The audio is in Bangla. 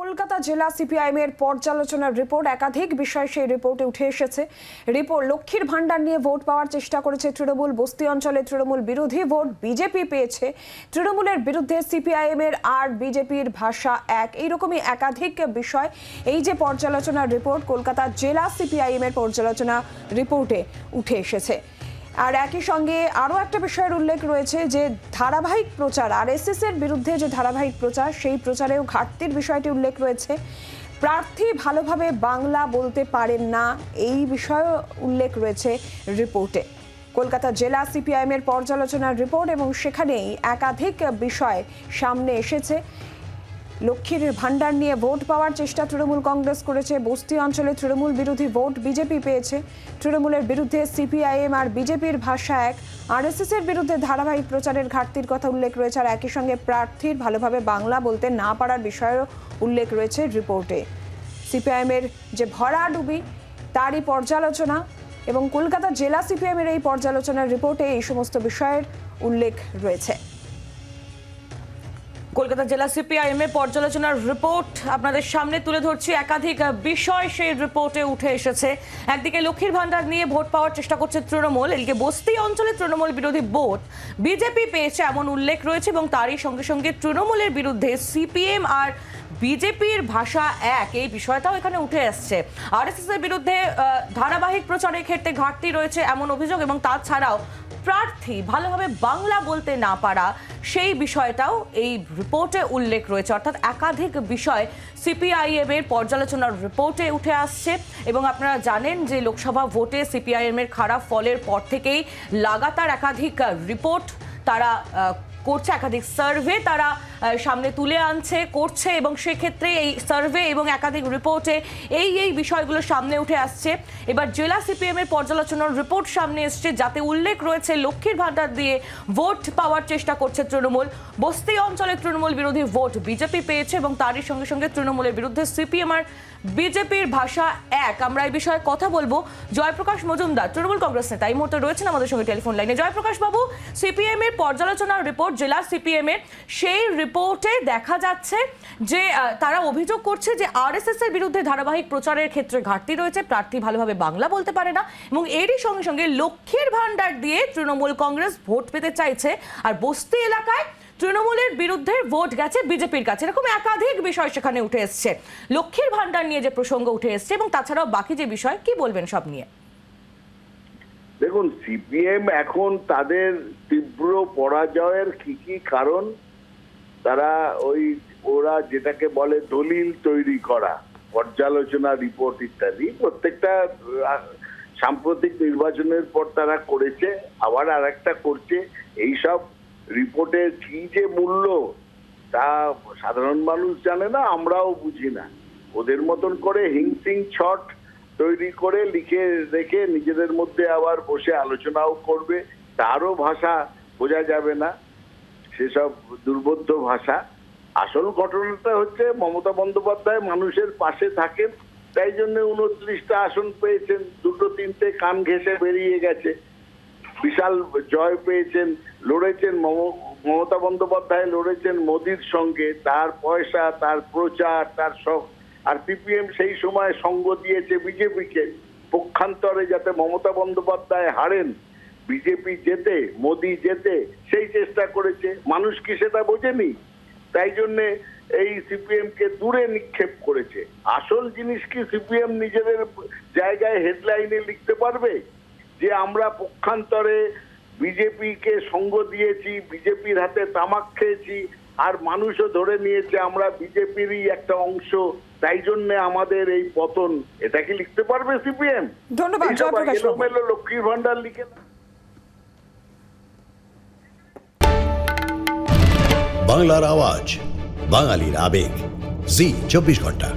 কলকাতা জেলা সিপিআইএম এর পর্যালোচনার রিপোর্ট, একাধিক বিষয় সেই রিপোর্টে উঠে এসেছে। রিপোর্ট, লক্ষ্মীর ভান্ডার নিয়ে ভোট পাওয়ার চেষ্টা করেছে তৃণমূল, বস্তি অঞ্চলে তৃণমূল বিরোধী ভোট বিজেপি পেয়েছে। তৃণমূলের বিরুদ্ধে সিপিআইএম এর আর বিজেপির ভাষা এক। এইরকমই একাধিক বিষয় এই যে পর্যালোচনার রিপোর্ট, কলকাতা জেলা সিপিআইএম এর পর্যালোচনা রিপোর্টে উঠে এসেছে। আর একই সঙ্গে আরও একটা বিষয়ের উল্লেখ রয়েছে যে ধারাবাহিক প্রচার আর এর বিরুদ্ধে যে ধারাবাহিক প্রচার, সেই প্রচারেও ঘাটতির বিষয়টি উল্লেখ রয়েছে। প্রার্থী ভালোভাবে বাংলা বলতে পারেন না, এই বিষয়েও উল্লেখ রয়েছে রিপোর্টে। কলকাতা জেলা সিপিআইএমের পর্যালোচনার রিপোর্ট এবং সেখানেই একাধিক বিষয় সামনে এসেছে। লক্ষ্মীর ভান্ডার নিয়ে ভোট পাওয়ার চেষ্টা তৃণমূল কংগ্রেস করেছে। বস্তি অঞ্চলে তৃণমূল বিরোধী ভোট বিজেপি পেয়েছে। তৃণমূলের বিরুদ্ধে সিপিআইএম আর বিজেপির ভাষা এক। আরএসএস এর বিরুদ্ধে ধারাবাহিক প্রচারের ঘাটতির কথা উল্লেখ রয়েছে আর একই সঙ্গে প্রার্থীর ভালোভাবে বাংলা বলতে না পারার বিষয়েও উল্লেখ রয়েছে রিপোর্টে। সিপিআইএম এর যে ভরাডুবি তারই পর্যালোচনা এবং কলকাতা জেলা সিপিএম এর এই পর্যালোচনার রিপোর্টে এই সমস্ত বিষয়ের উল্লেখ রয়েছে। কলকাতা জেলা সিপিআইএম এর পর্যালোচনার রিপোর্ট আপনাদের সামনে তুলে ধরছি। একাধিক বিষয় সেই রিপোর্টে উঠে এসেছে। একদিকে লক্ষ্মীর ভান্ডার নিয়ে ভোট পাওয়ার চেষ্টা করছে তৃণমূল, এদিকে বস্তি অঞ্চলে তৃণমূল বিরোধী ভোট বিজেপি পেয়েছে এমন উল্লেখ রয়েছে এবং তারই সঙ্গে সঙ্গে তৃণমূলের বিরুদ্ধে সিপিএম আর বিজেপির ভাষা এক। এই বিষয়টাও এখানে উঠে আসছে। আরএসএস এর বিরুদ্ধে ধারাবাহিক প্রচারের ক্ষেত্রে ঘাটতি রয়েছে এমন অভিযোগ এবং তাছাড়াও প্রার্থী ভালোভাবে বাংলা বলতে না পারা, সেই বিষয়টাও এই রিপোর্টে উল্লেখ রয়েছে। অর্থাৎ একাধিক বিষয় সিপিআইএম এর পর্যালোচনার রিপোর্টে উঠে আসছে এবং আপনারা জানেন যে লোকসভা ভোটে সিপিআইএম এর খারাপ ফলের পর থেকেই লাগাতার একাধিক রিপোর্ট তারা করছে একাধিক সার্ভে, তারা সামনে তুলে আনছে, করছে এবং সেক্ষেত্রে এই সার্ভে এবং একাধিক রিপোর্টে এই এই বিষয়গুলো সামনে উঠে আসছে। এবার জেলা সিপিএম এর পর্যালোচনার রিপোর্ট সামনে এসছে, যাতে উল্লেখ রয়েছে লক্ষ্মীর ভান্ডার দিয়ে ভোট পাওয়ার চেষ্টা করছে তৃণমূল। বস্তি অঞ্চলে তৃণমূল বিরোধী ভোট বিজেপি পেয়েছে এবং তারই সঙ্গে সঙ্গে তৃণমূলের বিরুদ্ধে সিপিএম আর বিজেপির ভাষা এক। আমরা এই বিষয়ে কথা বলব। জয়প্রকাশ মজুমদার, তৃণমূল কংগ্রেস নেতা, এই মুহূর্তে রয়েছেন আমাদের সঙ্গে টেলিফোন লাইনে। জয়প্রকাশ বাবু, সিপিএম এর পর্যালোচনার রিপোর্ট জেলা সিপিএম এর সেই রিপোর্টে দেখা যাচ্ছে যে তারা অভিযোগ করছে যে আরএসএস এর বিরুদ্ধে ধারাবাহিক প্রচারের ক্ষেত্রে ঘাটতি রয়েছে। প্রার্থী ভালোভাবে বাংলা বলতে পারে না এবং এরই সঙ্গে সঙ্গে লক্ষ্মীর ভান্ডার দিয়ে তৃণমূল কংগ্রেস ভোট পেতে চাইছে। আর বস্তি এলাকায় তৃণমূলের বিরুদ্ধে ভোট গেছে বিজেপির কাছে। এরকম একাধিক বিষয় সেখানে উঠে এসছে। লক্ষ্মীর ভান্ডার নিয়ে যে প্রসঙ্গ উঠে এসছে এবং তাছাড়াও বাকি যে বিষয়, কি বলবেন সব নিয়ে? দেখুন সিপিএম এখন তাদের তীব্র পরাজয়ের কি কি কারণ? তারা ওই, ওরা যেটাকে বলে দলিল তৈরি করা, পর্যালোচনা রিপোর্ট ইত্যাদি, প্রত্যেকটা সাম্প্রতিক নির্বাচনের পর তারা করেছে, আবার আর একটা করছে। এইসব রিপোর্টের কি যে মূল্য, তা সাধারণ মানুষ জানে না, আমরাও বুঝি না। ওদের মতন করে হিংসিং ছট তৈরি করে লিখে রেখে নিজেদের মধ্যে আবার বসে আলোচনাও করবে, তারও ভাষা বোঝা যাবে না, সেসব দুর্বোধ্য ভাষা। আসল ঘটনাটা হচ্ছে মমতা বন্দ্যোপাধ্যায় মানুষের পাশে থাকেন, তাই জন্য উনত্রিশটা আসন পেয়েছেন, দুটো তিনটে কান ঘেঁষে বেরিয়ে গেছে। বিশাল জয় পেয়েছেন, লড়েছেন মম- মমতা বন্দ্যোপাধ্যায় লড়েছেন মোদির সঙ্গে, তার পয়সা, তার প্রচার, তার সব আর সিপিএম সেই সময় সঙ্গ দিয়েছে বিজেপিকে। পক্ষান্তরে যাতে মমতা বন্দ্যোপাধ্যায় হারেন, বিজেপি যেতে মোদি যেতে সেই চেষ্টা করেছে। মানুষ কি সেটা বোঝেনি? তাই জন্যে এই সিপিএম কে দূরে নিক্ষেপ করেছে। আসল জিনিস কি সিপিএম নিজেদের জায়গায় হেডলাইনে লিখতে পারবে? যে আমরা পক্ষান্তরে বিজেপিকে সঙ্গ দিয়েছি, বিজেপির হাতে তামাক খেয়েছি আর মানুষও ধরে নিয়েছে আমরা বিজেপিরই একটা অংশ। তাই জন্য আমাদের এই পতন এটা কি লিখতে পারবে সিপিএম? ধন্যবাদ। এলোমেলো লক্ষ্মীর ভান্ডার লিখে বাংলার আওয়াজ বাঙালির আবেগ। জি চব্বিশ ঘণ্টা।